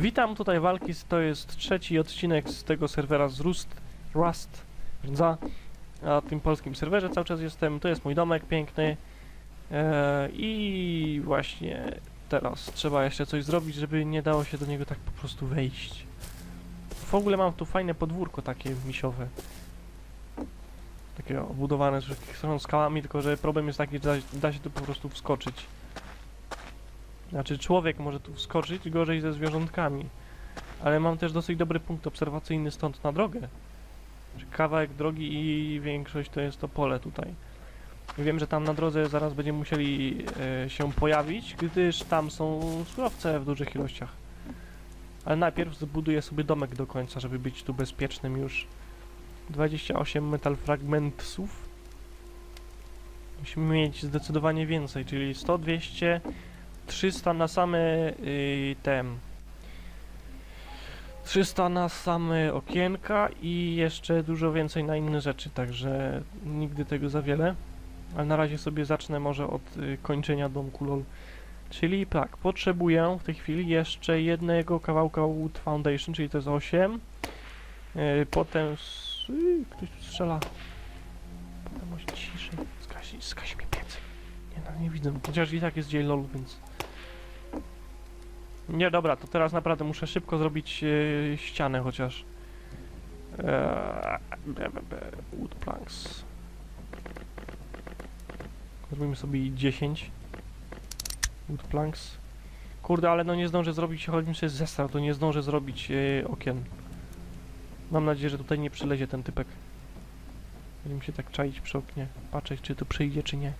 Witam, tutaj Walkis, to jest trzeci odcinek z tego serwera z Rust, Rust, za na tym polskim serwerze cały czas jestem, to jest mój domek piękny e, i właśnie teraz trzeba jeszcze coś zrobić, żeby nie dało się do niego tak po prostu wejść. W ogóle mam tu fajne podwórko takie misiowe. Takie obudowane z wszystkich stron skałami, tylko że problem jest taki, że da się tu po prostu wskoczyć. Znaczy człowiek może tu wskoczyć, gorzej ze zwierzątkami. Ale mam też dosyć dobry punkt obserwacyjny stąd na drogę. Znaczy Kawałek drogi i większość to jest to pole tutaj. Wiem, że tam na drodze zaraz będziemy musieli e, się pojawić, gdyż tam są surowce w dużych ilościach. Ale najpierw zbuduję sobie domek do końca, żeby być tu bezpiecznym już. 28 metal fragmentów. Musimy mieć zdecydowanie więcej, czyli 100, 200, 300 na same y, te 300 na same okienka i jeszcze dużo więcej na inne rzeczy, także nigdy tego za wiele. Ale na razie sobie zacznę może od y, kończenia domku LOL. Czyli tak, potrzebuję w tej chwili jeszcze jednego kawałka Wood Foundation, czyli to jest 8. Y, potem... s- y, ktoś tu strzela. Potem może ciszej. Skasi, skasi mi. Nie, no nie widzę, chociaż i tak jest dzień LOL, więc... Nie, dobra, to teraz naprawdę muszę szybko zrobić e, ścianę chociaż. Eee, wood planks. Zrobimy sobie 10 wood planks. Kurde, ale no nie zdążę zrobić, chodzi mi się zestaw, to nie zdążę zrobić e, okien. Mam nadzieję, że tutaj nie przylezie ten typek. Będziemy się tak czaić przy oknie, patrzeć czy tu przyjdzie czy nie.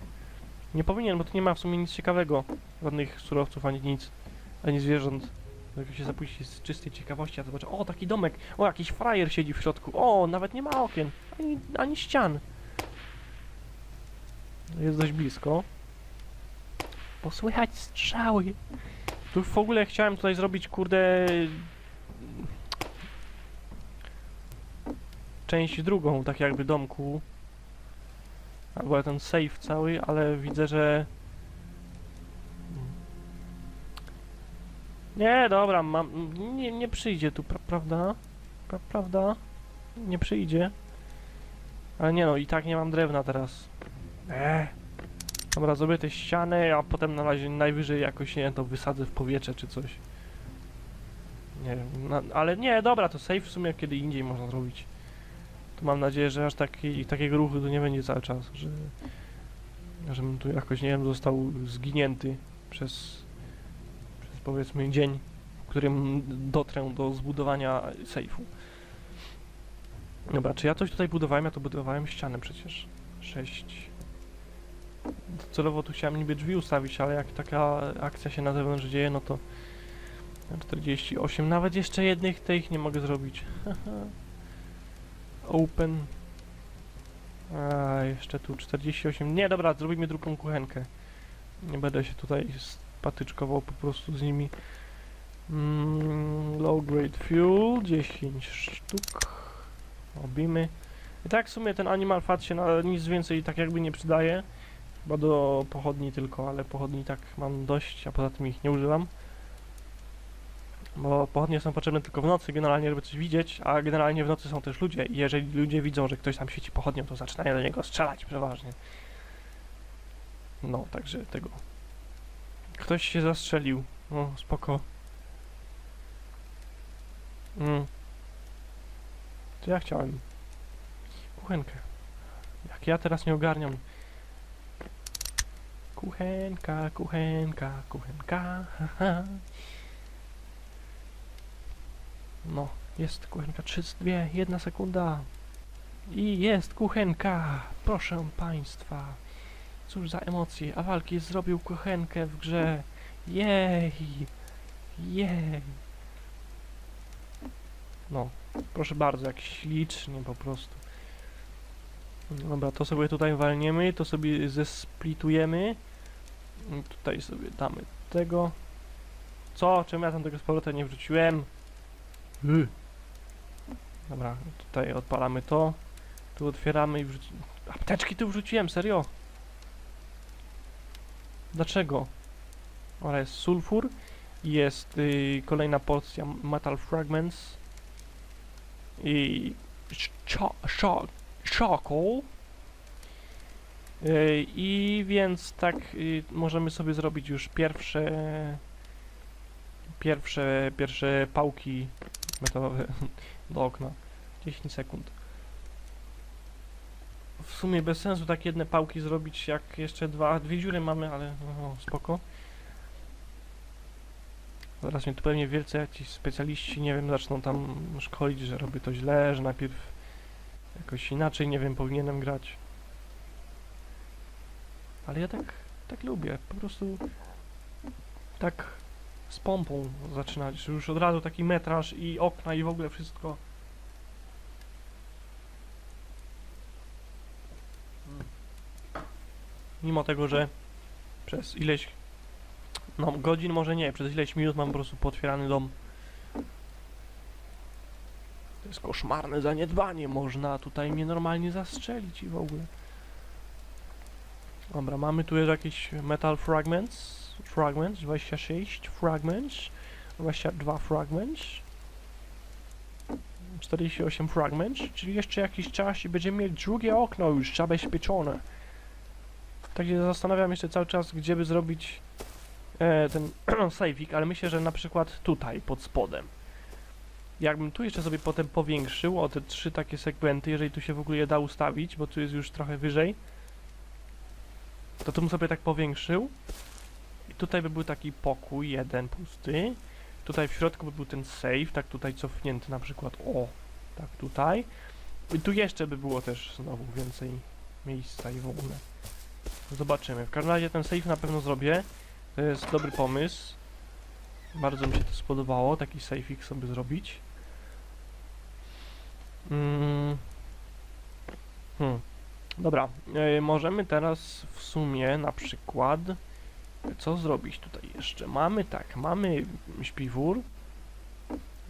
Nie powinien, bo tu nie ma w sumie nic ciekawego. Żadnych surowców ani nic ani zwierząt. Jak się zapuści z czystej ciekawości, a zobaczę, o taki domek, o jakiś frajer siedzi w środku, o nawet nie ma okien, ani, ani ścian. Jest dość blisko. Bo słychać strzały. Tu w ogóle chciałem tutaj zrobić, kurde... Część drugą, tak jakby domku. Albo ten safe cały, ale widzę, że Nie, dobra, mam, nie, nie przyjdzie tu, pra, prawda? Pra, prawda? Nie przyjdzie. Ale nie no, i tak nie mam drewna teraz. Eee. Dobra, zrobię te ściany, a potem na razie najwyżej jakoś, nie to wysadzę w powietrze czy coś. Nie wiem, na, ale nie, dobra, to safe w sumie kiedy indziej można zrobić. To mam nadzieję, że aż taki, takiego ruchu tu nie będzie cały czas, że... Żebym tu jakoś, nie wiem, został zginięty przez powiedzmy dzień, w którym dotrę do zbudowania sejfu. Dobra, czy ja coś tutaj budowałem? Ja to budowałem ścianę przecież. 6. Celowo tu chciałem niby drzwi ustawić, ale jak taka akcja się na zewnątrz dzieje, no to 48. Nawet jeszcze jednych tych nie mogę zrobić. Open. A, jeszcze tu 48. Nie, dobra, zrobimy drugą kuchenkę. Nie będę się tutaj patyczkował po prostu z nimi. Mm, low grade fuel, 10 sztuk. Robimy. I tak w sumie ten animal fat się na nic więcej tak jakby nie przydaje. Chyba do pochodni tylko, ale pochodni tak mam dość, a poza tym ich nie używam. Bo pochodnie są potrzebne tylko w nocy, generalnie żeby coś widzieć, a generalnie w nocy są też ludzie i jeżeli ludzie widzą, że ktoś tam świeci pochodnią, to zaczynają do niego strzelać przeważnie. No, także tego Ktoś się zastrzelił. O, spoko. Mm. To ja chciałem. Kuchenkę. Jak ja teraz nie ogarniam. Kuchenka, kuchenka, kuchenka. haha. No, jest kuchenka. Trzy, dwie, jedna sekunda. I jest kuchenka. Proszę państwa. Cóż za emocje, a walki zrobił kuchenkę w grze. Jej! Jej! No, proszę bardzo, jak ślicznie po prostu. Dobra, to sobie tutaj walniemy, to sobie zesplitujemy. Tutaj sobie damy tego. Co? Czemu ja tam tego z nie wrzuciłem? Y. Dobra, tutaj odpalamy to. Tu otwieramy i wrzucimy. Apteczki tu wrzuciłem, serio? Dlaczego? Jest sulfur. Jest y, kolejna porcja Metal Fragments. I cha- cha- charcoal. Y, I więc tak y, możemy sobie zrobić już pierwsze pierwsze pierwsze pałki metalowe do okna. 10 sekund. W sumie bez sensu tak jedne pałki zrobić, jak jeszcze dwa, dwie dziury mamy, ale no, spoko. Zaraz mnie tu pewnie wielce jakiś specjaliści, nie wiem, zaczną tam szkolić, że robię to źle, że najpierw jakoś inaczej, nie wiem, powinienem grać. Ale ja tak, tak lubię, po prostu tak z pompą zaczynać, już od razu taki metraż i okna i w ogóle wszystko. Mimo tego, że przez ileś no godzin może nie, przez ileś minut mam po prostu potwierany dom. To jest koszmarne zaniedbanie, można tutaj mnie normalnie zastrzelić i w ogóle. Dobra, mamy tu jakieś metal fragments, fragments, 26 fragments, 22 fragments, 48 fragments, czyli jeszcze jakiś czas i będziemy mieli drugie okno już zabezpieczone. Tak się zastanawiam jeszcze cały czas, gdzie by zrobić e, ten saveik, ale myślę, że na przykład tutaj, pod spodem. Jakbym tu jeszcze sobie potem powiększył o te trzy takie segmenty, jeżeli tu się w ogóle je da ustawić, bo tu jest już trochę wyżej, to tu bym sobie tak powiększył i tutaj by był taki pokój, jeden pusty, tutaj w środku by był ten save, tak tutaj cofnięty na przykład, o, tak tutaj, i tu jeszcze by było też znowu więcej miejsca i w ogóle. Zobaczymy. W każdym razie ten save na pewno zrobię. To jest dobry pomysł. Bardzo mi się to spodobało, taki saveik sobie zrobić. Mm. Hmm. Dobra, e, możemy teraz w sumie na przykład co zrobić tutaj jeszcze? Mamy tak, mamy śpiwór,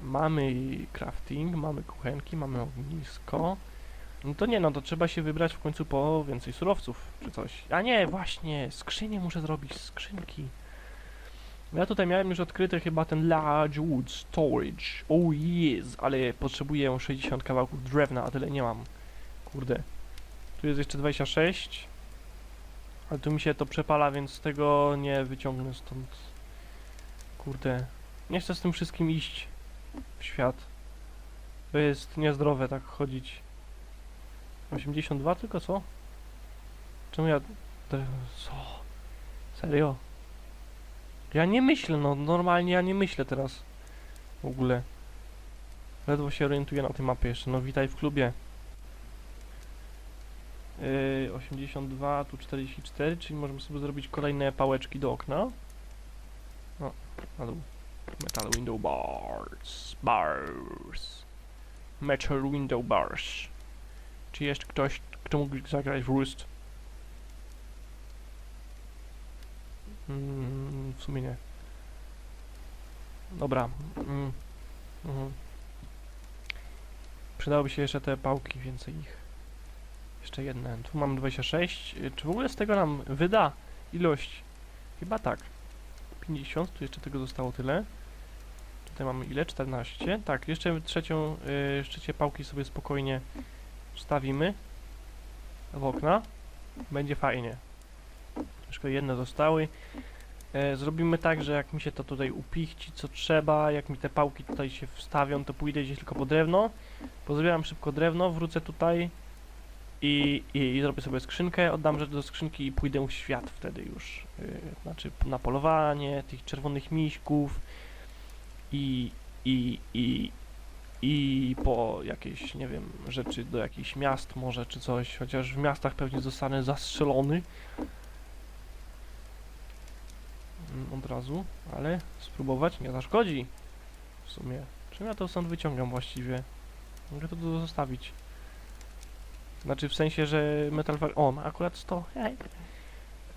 mamy crafting, mamy kuchenki, mamy ognisko. No to nie, no to trzeba się wybrać w końcu po więcej surowców czy coś. A nie, właśnie, skrzynię muszę zrobić, skrzynki. Ja tutaj miałem już odkryty chyba ten Large Wood Storage. Oh yes, ale potrzebuję 60 kawałków drewna, a tyle nie mam. Kurde. Tu jest jeszcze 26. Ale tu mi się to przepala, więc tego nie wyciągnę stąd. Kurde. Nie chcę z tym wszystkim iść w świat. To jest niezdrowe tak chodzić. 82 tylko co? Czemu ja... Co? Serio? Ja nie myślę, no normalnie ja nie myślę teraz. W ogóle. Ledwo się orientuję na tej mapie jeszcze. No witaj w klubie. Yy, 82, tu 44, czyli możemy sobie zrobić kolejne pałeczki do okna. No, na dół. Metal window bars. Bars. Metal window bars. Czy jeszcze ktoś, kto mógłby zagrać w Roost? Mm, w sumie nie. Dobra. Mm, mhm. Przydałoby się jeszcze te pałki, więcej ich. Jeszcze jedne. Tu mam 26. Y, Czy w ogóle z tego nam wyda ilość? Chyba tak. 50, tu jeszcze tego zostało tyle. Tutaj mamy ile? 14. Tak, jeszcze trzecią, y, jeszcze trzecie pałki sobie spokojnie wstawimy w okna. Będzie fajnie. Tylko jedne zostały. E, zrobimy tak, że jak mi się to tutaj upichci co trzeba, jak mi te pałki tutaj się wstawią, to pójdę gdzieś tylko po drewno. Pozbieram szybko drewno, wrócę tutaj i, i, i zrobię sobie skrzynkę, oddam rzecz do skrzynki i pójdę w świat wtedy już. Yy, znaczy na polowanie tych czerwonych miśków i, i, i, i po jakieś, nie wiem, rzeczy do jakichś miast może czy coś, chociaż w miastach pewnie zostanę zastrzelony. Mm, Od razu, ale spróbować nie zaszkodzi. W sumie. Czym ja to stąd wyciągam właściwie? Mogę to tu zostawić. Znaczy w sensie, że metal. O, akurat 100. Hej.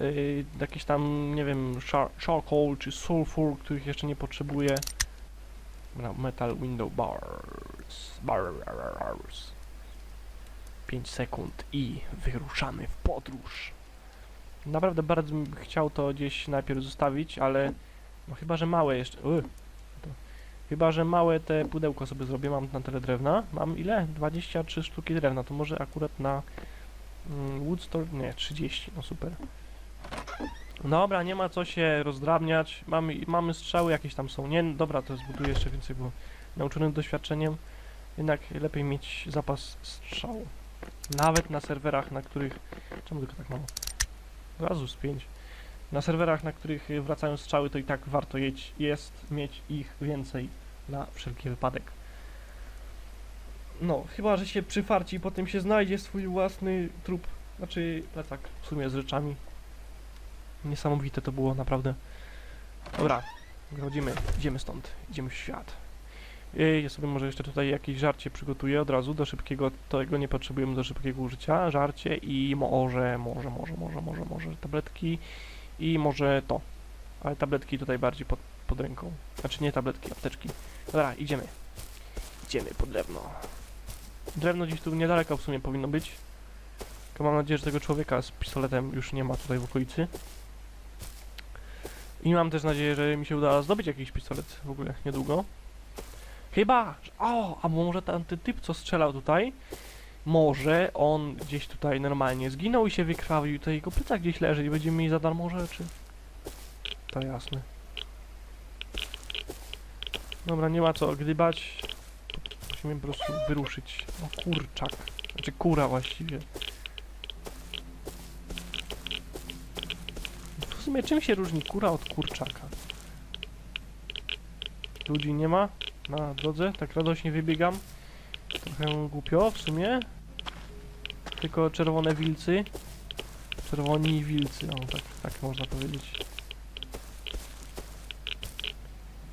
Yy, jakieś tam, nie wiem, char charcoal czy sulfur, których jeszcze nie potrzebuję. Metal window bars. Bars. 5 sekund i wyruszamy w podróż. Naprawdę bardzo bym chciał to gdzieś najpierw zostawić, ale No chyba, że małe jeszcze. Uy. To. Chyba, że małe te pudełko sobie zrobię. Mam na tyle drewna. Mam ile? 23 sztuki drewna. To może akurat na mm, Woodstore... Nie, 30. No super. Dobra, nie ma co się rozdrabniać. Mamy, mamy strzały jakieś tam są. Nie, dobra, to zbuduję jeszcze więcej, bo nauczony doświadczeniem jednak lepiej mieć zapas strzału. Nawet na serwerach, na których... Czemu tylko tak mało? Razu z 5. Na serwerach, na których wracają strzały, to i tak warto jeść, jest mieć ich więcej na wszelki wypadek. No, chyba, że się przyfarci i potem się znajdzie swój własny trup, znaczy plecak w sumie z rzeczami. Niesamowite to było, naprawdę. Dobra, wychodzimy, idziemy stąd, idziemy w świat. Yy, Ja sobie może jeszcze tutaj jakieś żarcie przygotuję od razu do szybkiego, tego nie potrzebujemy do szybkiego użycia, żarcie i może, może, może, może, może, może tabletki i może to. Ale tabletki tutaj bardziej pod, pod ręką. Znaczy nie tabletki, apteczki. Dobra, idziemy. Idziemy po drewno. Drewno gdzieś tu niedaleko w sumie powinno być. Tylko mam nadzieję, że tego człowieka z pistoletem już nie ma tutaj w okolicy. I mam też nadzieję, że mi się uda zdobyć jakiś pistolet w ogóle niedługo. Chyba! że- O! A może ten typ, co strzelał tutaj, może on gdzieś tutaj normalnie zginął i się wykrwawił to jego plecak gdzieś leży i będziemy mieli za darmo rzeczy. To jasne. Dobra, nie ma co gdybać. Musimy po prostu wyruszyć. O kurczak. Znaczy kura właściwie. W sumie czym się różni kura od kurczaka? Ludzi nie ma na drodze, tak radośnie wybiegam. Trochę głupio w sumie. Tylko czerwone wilcy. Czerwoni wilcy, o tak, tak można powiedzieć.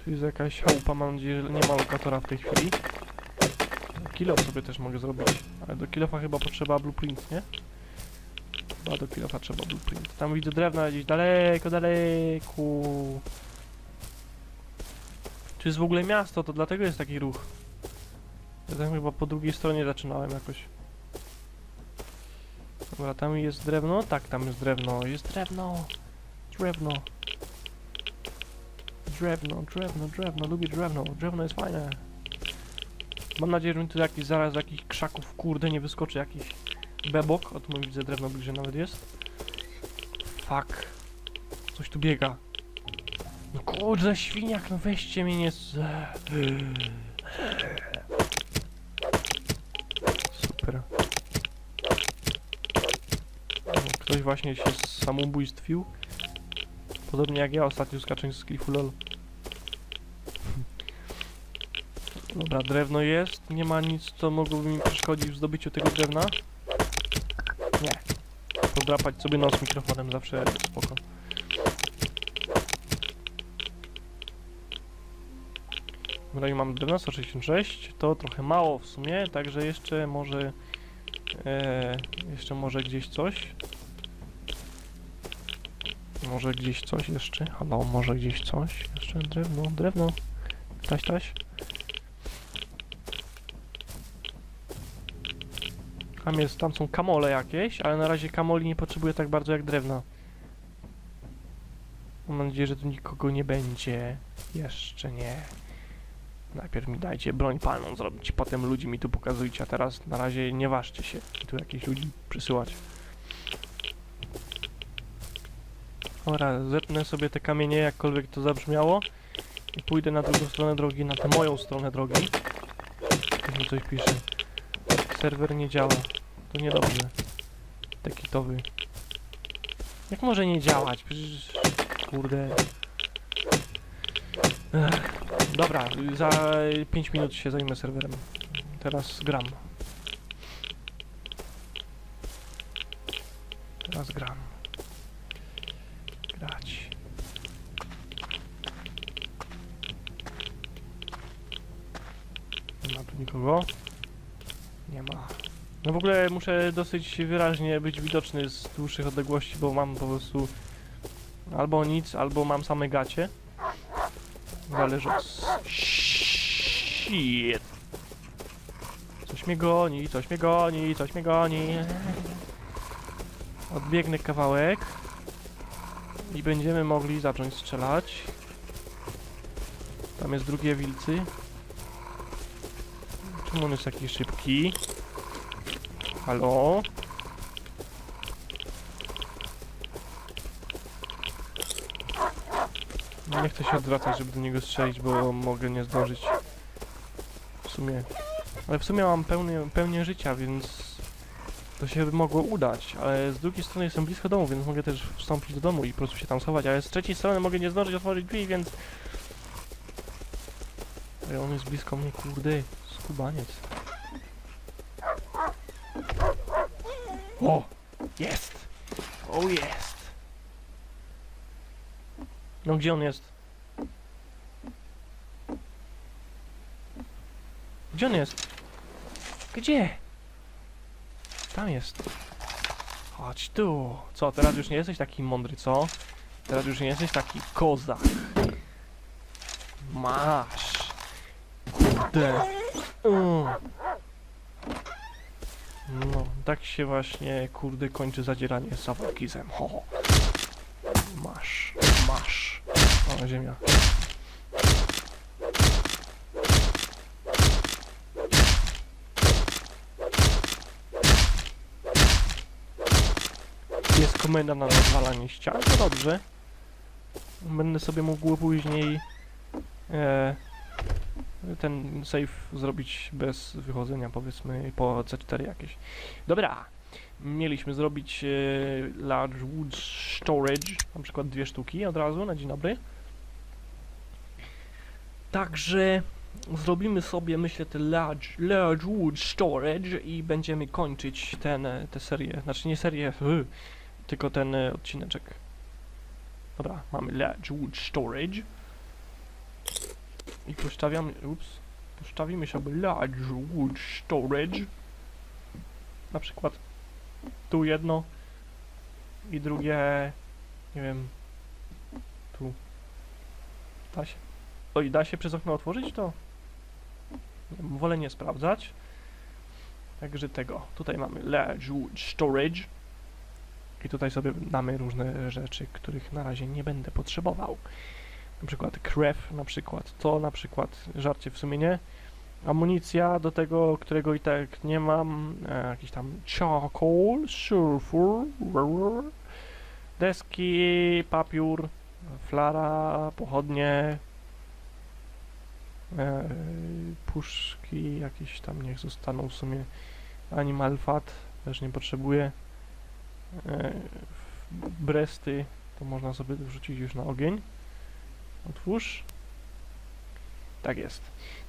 Tu jest jakaś chałupa, mam nadzieję, że nie ma lokatora w tej chwili. Kilo sobie też mogę zrobić, ale do kilofa chyba potrzeba blueprint, nie? Chyba do kilofa trzeba blueprint. Tam widzę drewna gdzieś daleko, daleko. Tu jest w ogóle miasto, to dlatego jest taki ruch. Ja tam chyba po drugiej stronie zaczynałem jakoś. Dobra, tam jest drewno? Tak, tam jest drewno. Jest drewno! Drewno. Drewno, drewno, drewno. Lubię drewno. Drewno jest fajne. Mam nadzieję, że mi tu jakiś zaraz jakichś krzaków, kurde, nie wyskoczy jakiś bebok. O, tu widzę drewno bliżej nawet jest. Fuck. Coś tu biega. No kurde, świniak, no weźcie mnie nie. Super. No, Ktoś właśnie się samobójstwił. Podobnie jak ja ostatnio skacząc z klifu lol. Dobra, drewno jest. Nie ma nic, co mogłoby mi przeszkodzić w zdobyciu tego drewna. Podrapać sobie nos mikrofonem zawsze spoko. Dobra, i mam drewno 166. To trochę mało w sumie, także jeszcze może... E, jeszcze może gdzieś coś. Może gdzieś coś jeszcze? Halo, może gdzieś coś? Jeszcze drewno, drewno. Taś, taś. Tam jest, tam są kamole jakieś, ale na razie kamoli nie potrzebuję tak bardzo jak drewna. Mam nadzieję, że tu nikogo nie będzie. Jeszcze nie. Najpierw mi dajcie broń palną zrobić, potem ludzi mi tu pokazujcie, a teraz na razie nie ważcie się tu jakichś ludzi przysyłać. Dobra, zetnę sobie te kamienie, jakkolwiek to zabrzmiało i pójdę na drugą stronę drogi, na tę moją stronę drogi. Tu mi coś pisze. Serwer nie działa. To niedobrze. Tekitowy. Jak może nie działać? Przecież... Kurde. Ech. Dobra, za 5 minut się zajmę serwerem. Teraz gram. Teraz gram. Grać. Nie ma tu nikogo. No w ogóle muszę dosyć wyraźnie być widoczny z dłuższych odległości, bo mam po prostu albo nic, albo mam same gacie. Zależy od... Shit. Coś mnie goni, coś mnie goni, coś mnie goni. Odbiegnę kawałek. I będziemy mogli zacząć strzelać. Tam jest drugie wilcy. Czemu on jest taki szybki? Halo? No Nie chcę się odwracać, żeby do niego strzelić, bo mogę nie zdążyć. W sumie. Ale w sumie mam pełny, pełnię życia, więc to się mogło udać, ale z drugiej strony jestem blisko domu, więc mogę też wstąpić do domu i po prostu się tam schować, ale z trzeciej strony mogę nie zdążyć otworzyć drzwi, więc... Ale on jest blisko mnie, kurde, skubaniec. O! Jest! O, jest! No gdzie on jest? Gdzie on jest? Gdzie? Tam jest. Chodź tu. Co, teraz już nie jesteś taki mądry, co? Teraz już nie jesteś taki kozak. Masz. Kurde. Mm. No, tak się właśnie, kurde, kończy zadzieranie z zawodkizem. Ho, ho. Masz, masz. O, ziemia. Jest komenda na rozwalanie ścian, to dobrze. Będę sobie mógł później e, ten save zrobić bez wychodzenia, powiedzmy po C4 jakieś. Dobra, mieliśmy zrobić e, large wood storage, na przykład dwie sztuki od razu na dzień dobry. Także zrobimy sobie, myślę, te large, large wood storage i będziemy kończyć ten, e, tę serię, znaczy nie serię, tylko ten e, odcineczek. Dobra, mamy large wood storage. I postawiamy, ups, postawimy sobie large wood storage. Na przykład tu jedno i drugie, nie wiem, tu. Da się. Oj, da się przez okno otworzyć to? Nie Wolę nie sprawdzać. Także tego. Tutaj mamy large wood storage. I tutaj sobie damy różne rzeczy, których na razie nie będę potrzebował. Na przykład krew, na przykład to, na przykład żarcie w sumie nie. Amunicja do tego, którego i tak nie mam. E, jakiś tam charcoal, sulfur, deski, papier, flara, pochodnie, e, puszki jakieś tam niech zostaną w sumie. Animal fat też nie potrzebuję. E, bresty to można sobie wrzucić już na ogień. Otwórz. Tak jest.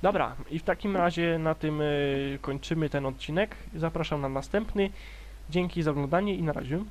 Dobra, i w takim razie na tym y, kończymy ten odcinek. Zapraszam na następny. Dzięki za oglądanie i na razie.